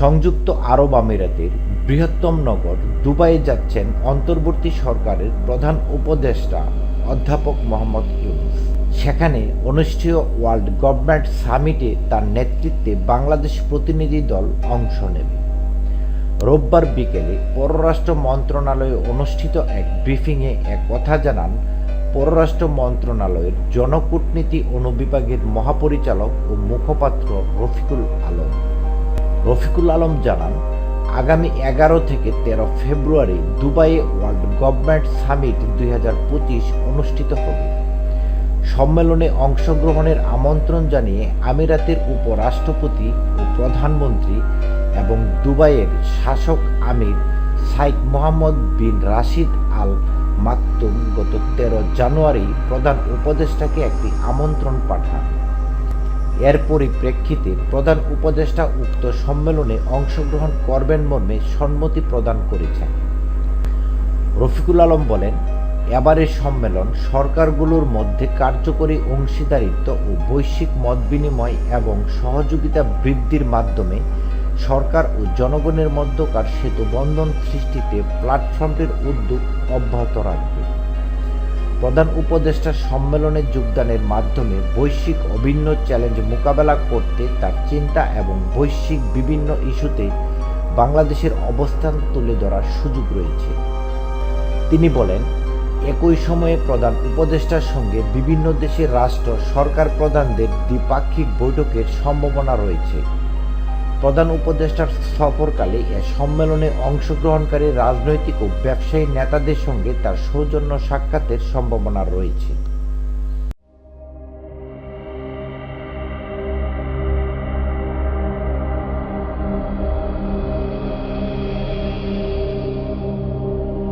সংযুক্ত আরব আমিরাতের বৃহত্তম নগর দুবাইয়ে যাচ্ছেন অন্তর্বর্তী সরকারের প্রধান উপদেষ্টা অধ্যাপক মোহাম্মদ ইউনুস। সেখানে অনুষ্ঠেয় ওয়ার্ল্ড গভর্নমেন্ট সামিটে তার নেতৃত্বে বাংলাদেশ প্রতিনিধি দল অংশ নেবে। রোববার বিকেলে পররাষ্ট্র মন্ত্রণালয়ে অনুষ্ঠিত এক ব্রিফিংয়ে এক কথা জানান পররাষ্ট্র মন্ত্রণালয়ের জনকূটনীতি অনুবিভাগের মহাপরিচালক ও মুখপাত্র রফিকুল আলম। রফিকুল আলম জানান, আগামী এগারো থেকে তেরো ফেব্রুয়ারি দুবাইয়ে ওয়ার্ল্ড গভর্নমেন্ট সামিট দুই হাজার পঁচিশ অনুষ্ঠিত হবে। সম্মেলনে অংশগ্রহণের আমন্ত্রণ জানিয়ে আমিরাতের উপরাষ্ট্রপতি ও প্রধানমন্ত্রী এবং দুবাইয়ের শাসক আমির সাইদ মোহাম্মদ বিন রাশিদ আল মাকতুম গত তেরো জানুয়ারি প্রধান উপদেষ্টাকে একটি আমন্ত্রণ পাঠান। এর পরিপ্রেক্ষিতে প্রধান উপদেষ্টা উক্ত সম্মেলনে অংশগ্রহণ করবেন মর্মে সম্মতি প্রদান করেছেন। রফিকুল আলম বলেন, এবারের সম্মেলন সরকারগুলোর মধ্যে কার্যকরী অংশীদারিত্ব ও বৈশ্বিক মত বিনিময় এবং সহযোগিতা বৃদ্ধির মাধ্যমে সরকার ও জনগণের মধ্যকার সেতু বন্ধন সৃষ্টিতে প্ল্যাটফর্মটির উদ্যোগ অব্যাহত রাখবে। প্রধান উপদেষ্টা সম্মেলনে যোগদানের মাধ্যমে বৈশ্বিক অভিন্ন চ্যালেঞ্জ মোকাবেলা করতে তার চিন্তা এবং বৈশ্বিক বিভিন্ন ইস্যুতে বাংলাদেশের অবস্থান তুলে ধরার সুযোগ রয়েছে। তিনি বলেন, একই সময়ে প্রধান উপদেষ্টার সঙ্গে বিভিন্ন দেশের রাষ্ট্র সরকার প্রধানদের দ্বিপাক্ষিক বৈঠকের সম্ভাবনা রয়েছে। প্রধান উপদেষ্টার সফরকালে এ সম্মেলনে অংশগ্রহণকারী রাজনৈতিক ও ব্যবসায়ী নেতাদের সঙ্গে তার সৌজন্য সাক্ষাতের সম্ভাবনা রয়েছে।